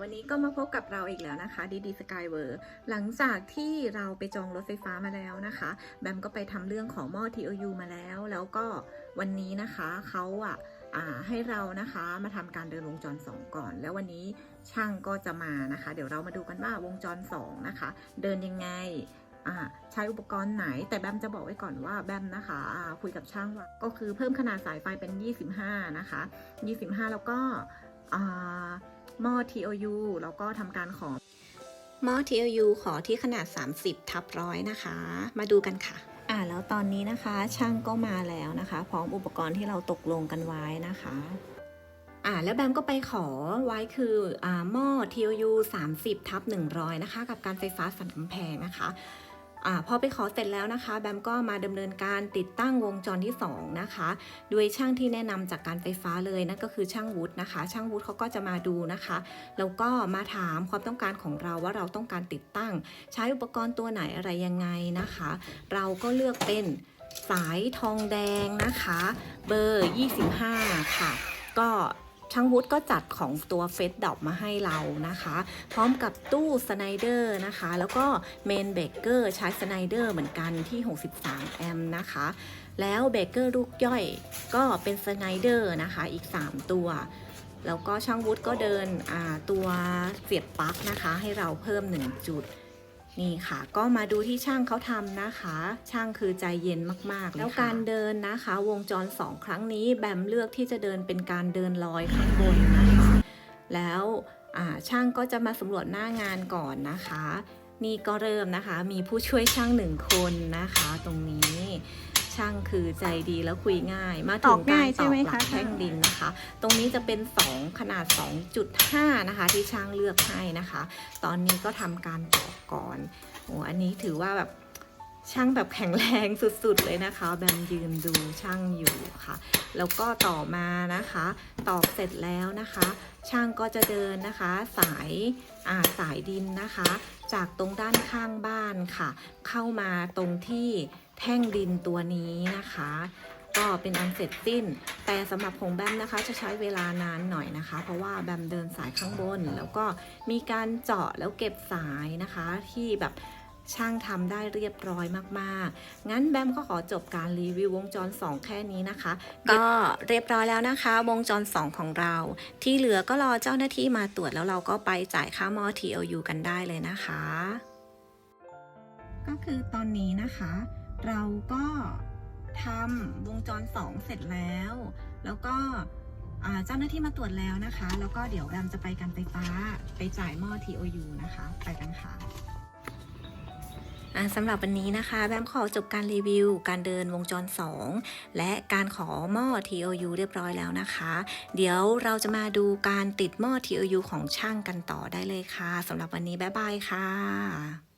วันนี้ก็มาพบกับเราอีกแล้วนะคะดีดีสกายเวอร์หลังจากที่เราไปจองรถไฟฟ้ามาแล้วนะคะ แบมก็ไปทำเรื่องของหม้อ TOU มาแล้ว แล้วก็วันนี้นะคะเขาอะให้เรานะคะมาทำการเดินวงจร 2 ก่อน แล้ววันนี้ช่างก็จะมานะคะ เดี๋ยวเรามาดูกันว่าวงจร 2 นะคะ เดินยังไงใช้อุปกรณ์ไหน แต่แบมจะบอกไว้ก่อนว่าแบมนะคะคุยกับช่างว่าก็คือเพิ่มขนาดสายไฟเป็น 25 นะคะ 25 แล้วก็ หม้อ TOU แล้วก็ทำการขอหม้อ TLU ขอที่ขนาด 30ทับร้อยนะคะ มาดูกันค่ะ อ่าแล้วตอนนี้นะคะช่างก็มาแล้วนะคะ พร้อมอุปกรณ์ที่เราตกลงกันไว้นะคะอ่าแล้วแบมก็ไปขอไว้คืออ่าหม้อ TLU 30ทับ100 นะคะ กับการไฟฟ้าสันกำแพงนะคะ อพอไปขอเสร็จแล้วนะคะ แบมก็มาดำเนินการติดตั้งวงจรที่ 2 นะคะ โดยช่างที่แนะนำจากการไฟฟ้าเลยนั่นก็คือช่างวุฒินะคะ ช่างวุฒิเขาก็จะมาดูนะคะ แล้วก็มาถามความต้องการของเราว่าเราต้องการติดตั้ง ใช้อุปกรณ์ตัวไหนอะไรยังไงนะคะ เราก็เลือกเป็นสายทองแดงนะคะ เบอร์ 25 ค่ะ ก็ ช่างวุฒิก็จัดของตัวเฟสดอกมาให้เรานะคะ พร้อมกับตู้สไนเดอร์นะคะ แล้วก็เมนเบเกอร์ใช้สไนเดอร์เหมือนกันที่ 63 แอมป์นะคะ แล้วเบเกอร์ลูกย่อยก็เป็นสไนเดอร์นะคะอีก 3 ตัว แล้วก็ช่างวุฒิก็เดินตัวเสียบปลั๊กนะคะ ให้เราเพิ่ม 1 จุด นี่ค่ะ ก็มาดูที่ช่างเขาทำนะคะ ช่างคือใจเย็นมากๆเลยแล้วการเดินนะคะ วงจร 2 ครั้งนี้แบมเลือกที่จะเดินเป็นการเดินลอยข้างบนนะคะ แล้วช่างก็จะมาสำรวจหน้างานก่อนนะคะ นี่ก็เริ่มนะคะ มีผู้ช่วยช่างหนึ่งคนนะคะ ตรงนี้ ช่างคือใจดีแล้วคุยง่าย มาถึงกาง่ารตอกหลักแท่งดินนะคะ ตรงนี้จะเป็น 2 ขนาด 2.5 นะคะ ที่ช่างเลือกให้นะคะ ตอนนี้ก็ทำการตอกก่อนโอ้อันนี้ถือว่าแบบ ช่างแบบแข็งแรงสุดๆเลยนะคะ แบมยืนดูช่างอยู่ค่ะ แล้วก็ต่อมานะคะ ตอกเสร็จแล้วนะคะ ช่างก็จะเดินนะคะ สายอ่าสายดินนะคะ จากตรงด้านข้างบ้านค่ะ เข้ามาตรงที่แท่งดินตัวนี้นะคะก็เป็นอันเสร็จสิ้น แต่สำหรับของแบมนะคะจะใช้เวลานานหน่อยนะคะ เพราะว่าแบมเดินสายข้างบน แล้วก็มีการเจาะแล้วเก็บสายนะคะ ที่แบบ ช่างทำได้เรียบร้อยมากๆ งั้นแบมก็ขอจบการรีวิววงจร 2 แค่นี้นะคะ ก็เรียบร้อยแล้วนะคะ วงจร 2 ของเรา ที่เหลือก็รอเจ้าหน้าที่มาตรวจแล้วเราก็ไปจ่ายค่าหม้อ TLU กันได้เลยนะคะ ก็คือตอนนี้นะคะ เราก็ทำวงจร 2 เสร็จแล้ว แล้วก็อ่าเจ้าหน้าที่มาตรวจแล้วนะคะ แล้วก็เดี๋ยวแบมจะไปการไฟฟ้าไปจ่ายหม้อ TOU นะคะ ไปกันค่ะอ่า สำหรับวันนี้นะคะแบมขอจบการรีวิว การเดินวงจร 2 และการขอหม้อ TOU เรียบร้อยแล้วนะคะ เดี๋ยวเราจะมาดูการติดหม้อ TOU ของช่างกันต่อได้เลยค่ะสำหรับวันนี้บ๊ายบายค่ะ